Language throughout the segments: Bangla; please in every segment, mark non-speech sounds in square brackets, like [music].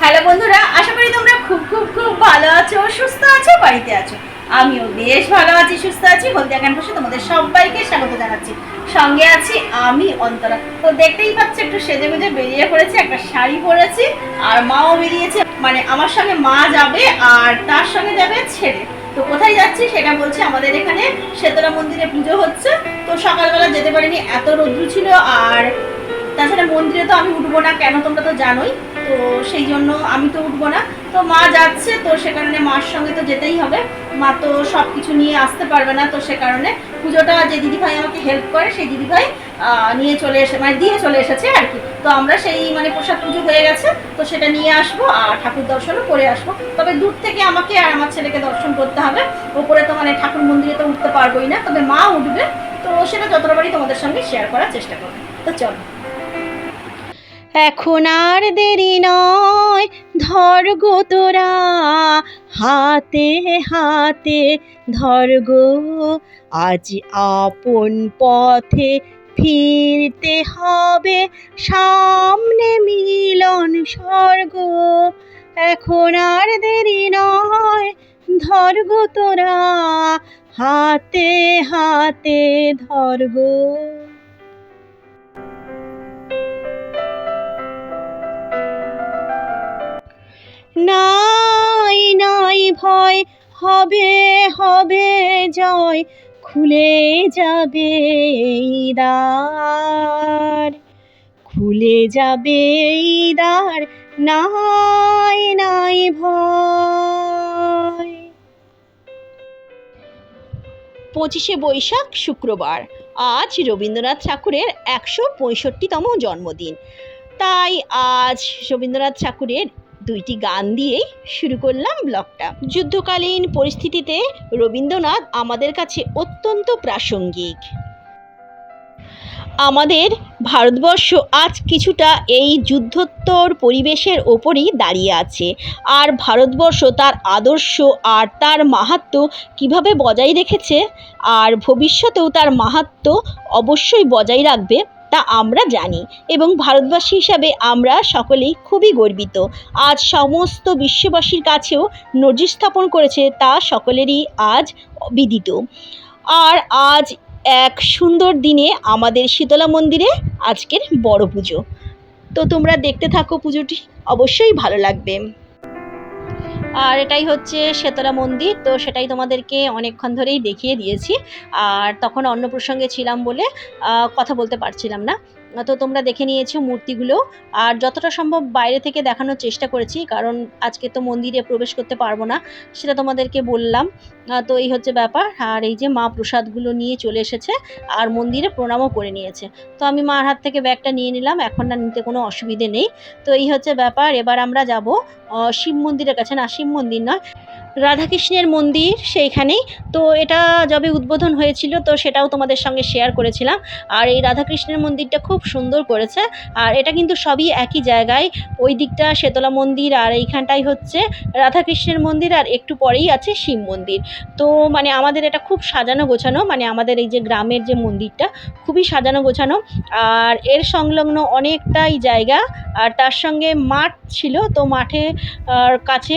হ্যালো বন্ধুরা, আশা করি তোমরা খুব খুব খুব ভালো আছো, সুস্থ আছো, বাড়িতে আছো। আমিও বেশ ভালো আছি, সুস্থ আছি। হলদিয়া ক্যাম্পাসে তোমাদের সবাইকে স্বাগত জানাচ্ছি। সঙ্গে আছি আমি, অন্তরা। তো দেখতেই পাচ্ছ, একটু সেজে গুজে বেরিয়ে পড়েছি, একটা শাড়ি পরেছি, আর মাও বেরিয়েছে। মানে আমার সঙ্গে মা যাবে, আর তার সঙ্গে যাবে ছেলে। তো কোথায় যাচ্ছি সেটা বলছি, আমাদের এখানে শেতলা মন্দিরে পুজো হচ্ছে। তো সকালবেলা যেতে পারিনি, এত রোদ্রু ছিল, আর তাছাড়া মন্দিরে তো আমি উঠবো না, কেন তোমরা তো জানোই। তো সেই জন্য আমি তো উঠবো না। তো মা যাচ্ছে, তো সে কারণে মার সঙ্গে তো যেতেই হবে। মা তো সব কিছু নিয়ে আসতে পারবে না, তো সে কারণে পুজোটা যে দিদিভাই আমাকে হেল্প করে, সেই দিদিভাই নিয়ে চলে এসে মানে দিয়ে চলে এসেছে আর কি। তো আমরা সেই মানে প্রসাদ পুজো হয়ে গেছে, তো সেটা নিয়ে আসব আর ঠাকুর দর্শনও করে আসব। তবে দূর থেকে আমাকে আর আমার ছেলেকে দর্শন করতে হবে। ওপরে তো মানে ঠাকুর মন্দিরে তো উঠতে পারবোই না, তবে মা উঠবে, তো সেটা যতটা বাড়ি তোমাদের সঙ্গে শেয়ার করার চেষ্টা করব। তো চলো। এখন আর দেরি নয়। ধর গো তোরা, হাতে হাতে ধর গো। আজ আপন পথে ফিরতে হবে, সামনে মিলন স্বর্গ। এখন আর দেরি নয়। ধর গো তোরা, হাতে হাতে ধর গো। নাই নাই ভয়, হবে হবে জয়, খুলে যাবে দ্বার। খুলে যাবে দ্বার, নাই নাই ভয়। পঁচিশে বৈশাখ শুক্রবার, আজ রবীন্দ্রনাথ ঠাকুরের একশো পঁয়ষট্টিতম জন্মদিন। তাই আজ রবীন্দ্রনাথ ঠাকুরের দুইটি গান দিয়েই শুরু করলাম ব্লগটা। যুদ্ধকালীন পরিস্থিতিতে রবীন্দ্রনাথ আমাদের কাছে অত্যন্ত প্রাসঙ্গিক। আমাদের ভারতবর্ষ আজ কিছুটা এই যুদ্ধোত্তর পরিবেশের ওপরই দাঁড়িয়ে আছে। আর ভারতবর্ষ তার আদর্শ আর তার মাহাত্ম কীভাবে বজায় রেখেছে, আর ভবিষ্যতেও তার মাহাত্ম অবশ্যই বজায় রাখবে তা আমরা জানি এবং ভারতবাসী হিসাবে আমরা সকলেই খুবই গর্বিত। আজ সমস্ত বিশ্ববাসীর কাছেও নজির স্থাপন করেছে তা সকলেরই আজ বিদিত। আর আজ এক সুন্দর দিনে আমাদের শীতলা মন্দিরে আজকের বড় পুজো। তো তোমরা দেখতে থাকো পুজোটি, অবশ্যই ভালো লাগবে। আর এটাই হচ্ছে শ্বেতলা মন্দির, তো সেটাই তোমাদেরকে অনেকক্ষণ ধরেই দেখিয়ে দিয়েছি। আর তখন অন্য প্রসঙ্গে ছিলাম বলে কথা বলতে পারছিলাম না। তো তোমরা দেখে নিয়েছো মূর্তিগুলো। আর যতটা সম্ভব বাইরে থেকে দেখানোর চেষ্টা করেছি, কারণ আজকে তো মন্দিরে প্রবেশ করতে পারব না, সেটা তোমাদেরকে বললাম। তো এই হচ্ছে ব্যাপার। আর এই যে মা প্রসাদগুলো নিয়ে চলে এসেছে, আর মন্দিরে প্রণামও করে নিয়েছে। তো আমি মার হাত থেকে ব্যাগটা নিয়ে নিলাম, এখন না নিতে কোনো অসুবিধে নেই। তো এই হচ্ছে ব্যাপার। এবার আমরা যাব শিব মন্দিরের কাছে। না, শিব মন্দির নয় রাধাকৃষ্ণের মন্দির সেইখানেই। তো এটা যবে উদ্বোধন হয়েছিল, তো সেটাও তোমাদের সঙ্গে শেয়ার করেছিলাম। আর এই রাধাকৃষ্ণের মন্দিরটা খুব সুন্দর করেছে। আর এটা কিন্তু সবই একই জায়গায়। ওই দিকটা শেতলা মন্দির আর এইখানটাই হচ্ছে রাধাকৃষ্ণের মন্দির আর একটু পরেই আছে শিব মন্দির। তো মানে আমাদের এটা খুব সাজানো গোছানো মানে আমাদের এই যে গ্রামের যে মন্দিরটা, খুবই সাজানো গোছানো। আর এর সংলগ্ন অনেকটাই জায়গা। আর তার সঙ্গে মাঠ ছিল, তো মাঠে কাছে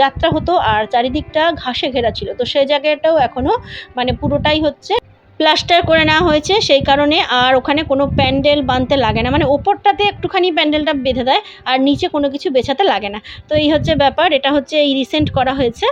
যাত্রা হতো। আর চারিদিকটা ঘাসে ঘেরা ছিল। তো সেই জায়গাটাও এখনও মানে পুরোটাই হচ্ছে প্লাস্টার করে নেওয়া হয়েছে। সেই কারণে আর ওখানে কোনো প্যান্ডেল বাঁধতে লাগে না। মানে ওপরটাতে একটুখানি প্যান্ডেলটা বেঁধে দেয় আর নিচে কোনো কিছু বেছাতে লাগে না। তো এই হচ্ছে ব্যাপার। এটা হচ্ছে এই রিসেন্ট করা হয়েছে।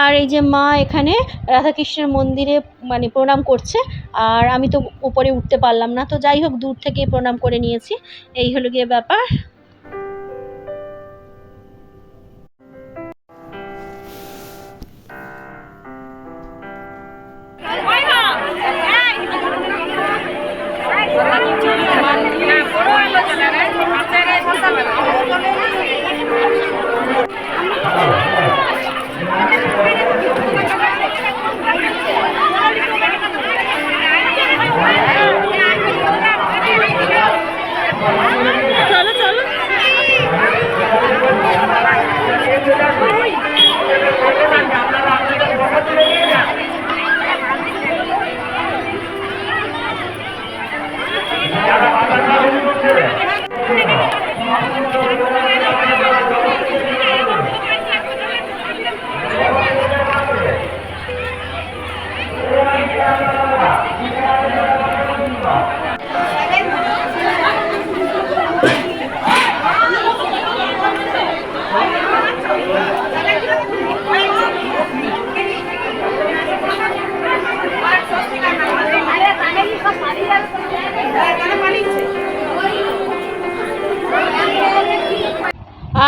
আর এই যে মা এখানে রাধাকৃষ্ণের মন্দিরে মানে প্রণাম করছে। আর আমি তো উপরে উঠতে পারলাম না। তো যাই হোক, দূর থেকে প্রণাম করে নিয়েছি। এই হলো গিয়ে ব্যাপার।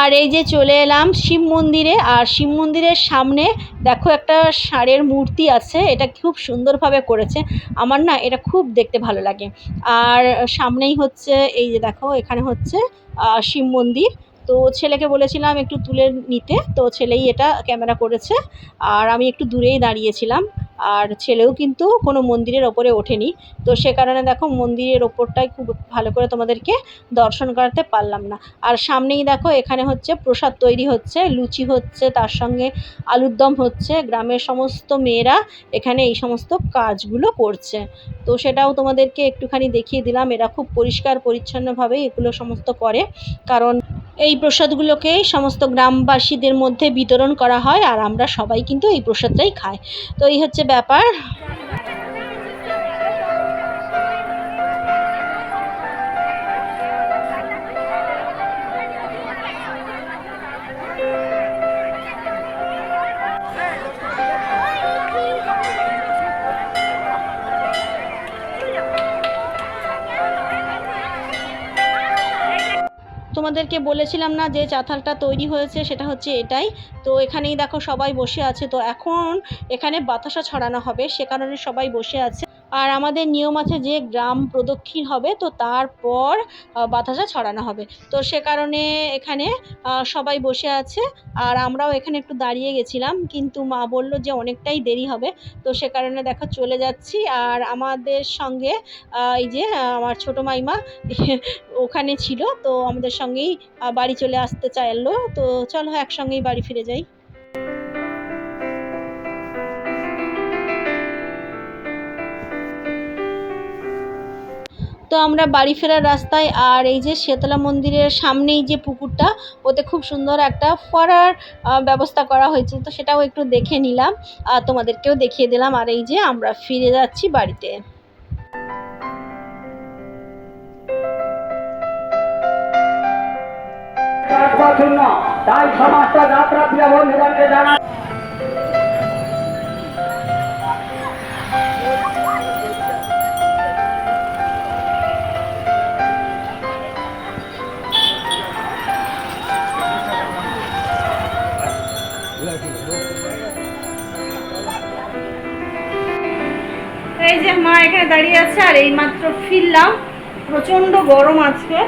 আর এই যে চলে এলাম শিব মন্দিরে, আর শিব মন্দিরের সামনে দেখো একটা ষাঁড়ের মূর্তি আছে, এটা খুব সুন্দরভাবে করেছে। আমার না এটা খুব দেখতে ভালো লাগে। আর সামনেই হচ্ছে, এই যে দেখো, এখানে হচ্ছে শিব মন্দির। তো ছেলেকে বলেছিলাম একটু তুলে নিতে, তো ছেলেই এটা ক্যামেরা করেছে। আর আমি একটু দূরেই দাঁড়িয়েছিলাম, আর ছেলেও কিন্তু কোনো মন্দিরের ওপরে ওঠেনি। তো সে কারণে দেখো মন্দিরের ওপরটাই খুব ভালো করে তোমাদেরকে দর্শন করাতে পারলাম না। আর সামনেই দেখো এখানে হচ্ছে প্রসাদ তৈরি হচ্ছে, লুচি হচ্ছে, তার সঙ্গে আলুর দম হচ্ছে। গ্রামের সমস্ত মেয়েরা এখানে এই সমস্ত কাজগুলো করছে। তো সেটাও তোমাদেরকে একটুখানি দেখিয়ে দিলাম, এরা খুব পরিষ্কার পরিচ্ছন্নভাবেই এগুলো সমস্ত করে। কারণ এই প্রসাদগুলোকে সমস্ত গ্রামবাসীদের মধ্যে বিতরণ করা হয়, আর আমরা সবাই কিন্তু এই প্রসাদটাই খাই। তো এই হচ্ছে ব্যাপার। তোমাদেরকে বলেছিলাম না যে চাতালটা তৈরি হয়েছে, সেটা হচ্ছে এটাই। তো এখানেই দেখো সবাই বসে আছে। তো এখন এখানে বাতাসা ছড়ানো হবে, সে কারণে সবাই বসে আছে। আর আমাদের নিয়ম আছে যে গ্রাম প্রদক্ষিণ হবে, তো তারপর বাতাসা ছড়ানো হবে। তো সে কারণে এখানে সবাই বসে আছে। আর আমরাও এখানে একটু দাঁড়িয়ে গেছিলাম, কিন্তু মা বলল যে অনেকটাই দেরি হবে। তো সে কারণে দেখো চলে যাচ্ছি। আর আমাদের সঙ্গে এই যে আমার ছোটো মাইমা, [laughs] ওখানে ছিল। তো আমাদের সঙ্গেই বাড়ি চলে আসতে চাইলো। তো চলো একসঙ্গেই বাড়ি ফিরে যাই। তো আমরা বাড়ি ফেরার রাস্তায় আর এই যে শেতলা মন্দিরের সামনেই যে পুকুরটা, ওতে খুব সুন্দর একটা ফোয়ারার ব্যবস্থা করা হয়েছে। তো সেটাও একটু দেখে নিলাম। আর তোমাদেরকেও দেখিয়ে দিলাম। আর এই যে আমরা ফিরে যাচ্ছি বাড়িতে। তাই সমস্ত যাত্রা প্রিয় জানা যে মা দাঁড়িয়ে আছে আর এই মাত্র ফিরলাম। প্রচণ্ড গরম আজকে।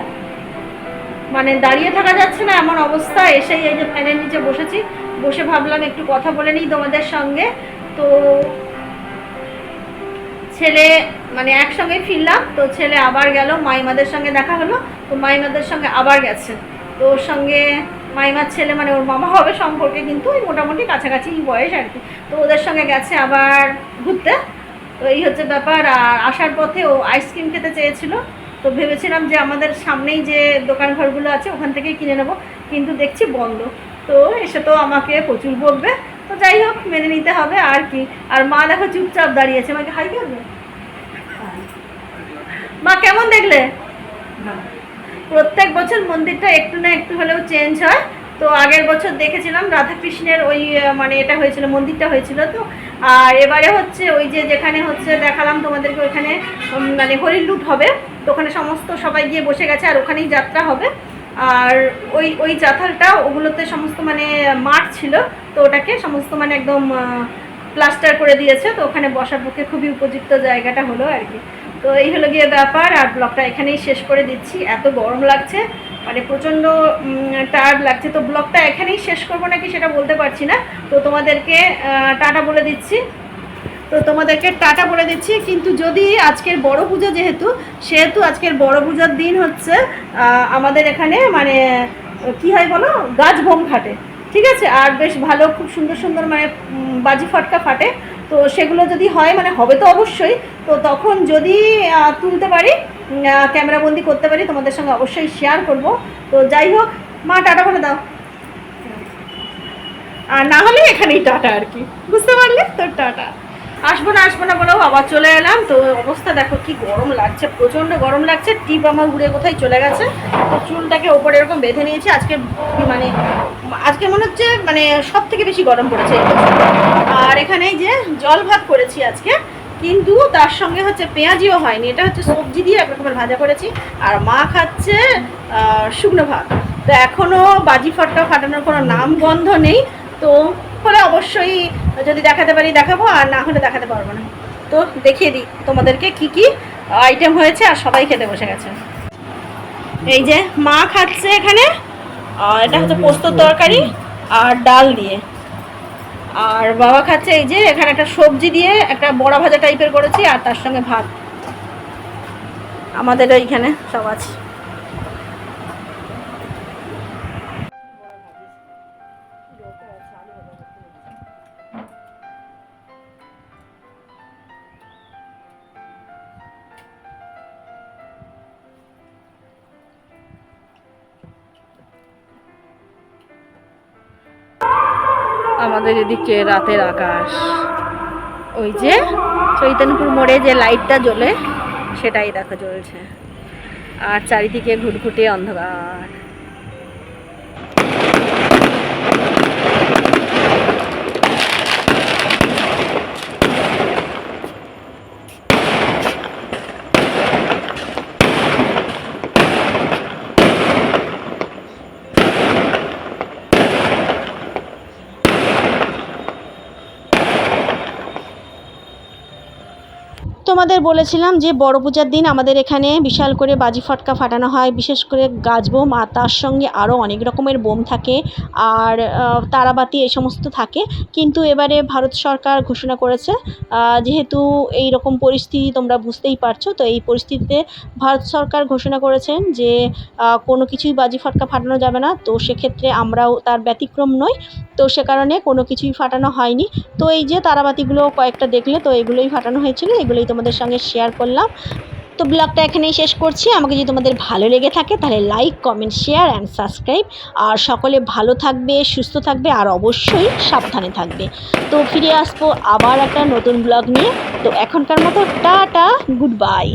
মানে দাঁড়িয়ে থাকা যাচ্ছে না, এমন অবস্থা। এসেই এই যে ফ্যানের নিচে বসেছি। বসে ভাবলাম একটু কথা বলে নিই তোমাদের সঙ্গে। তো ছেলে মানে একসঙ্গে ফিরলাম। তো ছেলে আবার গেল, মাইমাদের সঙ্গে দেখা হলো। তো মাইমাদের সঙ্গে আবার গেছে। তো ওর সঙ্গে মাইমার ছেলে মানে ওর মামা হবে সম্পর্কে কিন্তু ওই মোটামুটি কাছাকাছি বয়স আর কি। তো ওদের সঙ্গে গেছে আবার ঘুরতে। তো এই হচ্ছে ব্যাপার আর আসার পথে ও আইসক্রিম খেতে চেয়েছিল। তো ভেবেছিলাম যে আমাদের সামনেই যে দোকান ঘরগুলো আছে ওখান থেকেই কিনে নেব। কিন্তু দেখছি বন্ধ। তো এসে তো আমাকে প্রচুর বকবে। তো যাই হোক মেনে নিতে হবে আর কি। আর মা দেখো চুপচাপ দাঁড়িয়েছে আমাকে হাই করবে? মা কেমন দেখলে? প্রত্যেক বছর মন্দিরটা একটু না একটু হলেও চেঞ্জ হয়। তো আগের বছর দেখেছিলাম রাধাকৃষ্ণের ওই মানে এটা হয়েছিল, মন্দিরটা হয়েছিল তো। আর এবারে হচ্ছে ওই যে যেখানে হচ্ছে দেখালাম তোমাদেরকে ওইখানে মানে হরিণ লুট হবে, তো ওখানে সমস্ত সবাই গিয়ে বসে গেছে আর ওখানেই যাত্রা হবে। আর ওই ওই চাতালটা ওগুলোতে সমস্ত মানে মাঠ ছিল, তো ওটাকে সমস্ত মানে একদম প্লাস্টার করে দিয়েছে, তো ওখানে বসার পক্ষে খুবই উপযুক্ত জায়গাটা হলো আর কি। তো এই হলো গিয়ে ব্যাপার, আর ব্লগটা এখানেই শেষ করে দিচ্ছি। এত গরম লাগছে মানে প্রচণ্ড টায়ার্ড লাগছে। তো ব্লগটা এখানেই শেষ করব নাকি সেটা বলতে পারছি না। তো তোমাদেরকে টাটা বলে দিচ্ছি। তো তোমাদেরকে টাটা বলে দিচ্ছি। কিন্তু যদি আজকের বড় পুজো যেহেতু, সেহেতু আজকের বড় পুজোর দিন হচ্ছে আমাদের এখানে মানে কি হয় বলো? গাছ বোম ফাটে ঠিক আছে? আর বেশ ভালো, খুব সুন্দর সুন্দর মানে বাজি ফটকা ফাটে। তো সেগুলো যদি হয় মানে হবে তো অবশ্যই। তো তখন যদি তুলতে পারি ক্যামেরা বন্দি করতে পারি, তোমাদের সঙ্গে অবশ্যই শেয়ার করব। তো যাই হোক, মা টাটা বলে দাও। আর না হলে এখানেই টাটা আর কি। বুঝতে পারলে? তো টাটা। আসব না আসব না বলেও আবার চলে এলাম। তো অবস্থা দেখো, কি গরম লাগছে, প্রচণ্ড গরম লাগছে। টিপ আমার উড়ে কোথায় চলে গেছে। তো চুলটাকে ওপরে এরকম বেঁধে নিয়েছি। আজকে মানে আজকে মনে হচ্ছে মানে সব থেকে বেশি গরম পড়েছে। আর এখানে যে জল ভাত করেছি আজকে। কিন্তু তার সঙ্গে হচ্ছে পেঁয়াজিও হয়নি। এটা হচ্ছে সবজি দিয়ে এক রকমের ভাজা করেছি। আর মা খাচ্ছে শুকনো ভাত। তো এখনও বাজি ফটকা ফাটানোর কোনো নাম গন্ধ নেই। তো হলে অবশ্যই যদি দেখাতে পারি দেখাবো, আর না হলে দেখাতে পারব না। তো দেখিয়ে দিই তোমাদেরকে কি কি আইটেম হয়েছে, আর সবাই খেতে বসে গেছে। এই যে মা খাচ্ছে এখানে। এটা হচ্ছে পোস্তর তরকারি আর ডাল দিয়ে। আর বাবা খাচ্ছে এই যে, এখানে একটা সবজি দিয়ে একটা বড়া ভাজা টাইপের করেছি আর তার সঙ্গে ভাত। আমাদের এইখানে সব আছে। আমাদের এদিকে রাতের আকাশ। ওই যে চৈতানপুর মোড়ে যে লাইটটা জ্বলে, সেটাই দেখো জ্বলছে। আর চারিদিকে ঘুটঘুটে অন্ধকার। তোমাদের বলেছিলাম যে বড় পূজার দিন আমাদের এখানে বিশাল করে বাজি ফটকা ফাটানো হয়, বিশেষ করে গাছ বোম আর তার সঙ্গে আরও অনেক রকমের বোম থাকে আর তারাবাতি এই সমস্ত থাকে। কিন্তু এবারে ভারত সরকার ঘোষণা করেছে যেহেতু এই রকম পরিস্থিতি তোমরা বুঝতেই পারছ, তো এই পরিস্থিতিতে ভারত সরকার ঘোষণা করেছেন যে কোনো কিছুই বাজি ফটকা ফাটানো যাবে না। তো সেক্ষেত্রে আমরাও তার ব্যতিক্রম নই। তো সে কারণে কোনো কিছুই ফাটানো হয়নি। তো এই যে তারাবাতিগুলো কয়েকটা দেখলে, তো এগুলোই ফাটানো হয়েছিল, এগুলোই তোমাদের সঙ্গে শেয়ার করলাম। তো ব্লগটা এখানেই শেষ করছি। আমাকে যদি তোমাদের ভালো লেগে থাকে, তাহলে like comment share and subscribe আর সকলে ভালো থাকবে, সুস্থ থাকবে, আর অবশ্যই সাবধানে থাকবে। তো ফিরে আসব আবার একটা নতুন ব্লগ নিয়ে। তো এখনকার মতো টাটা গুড বাই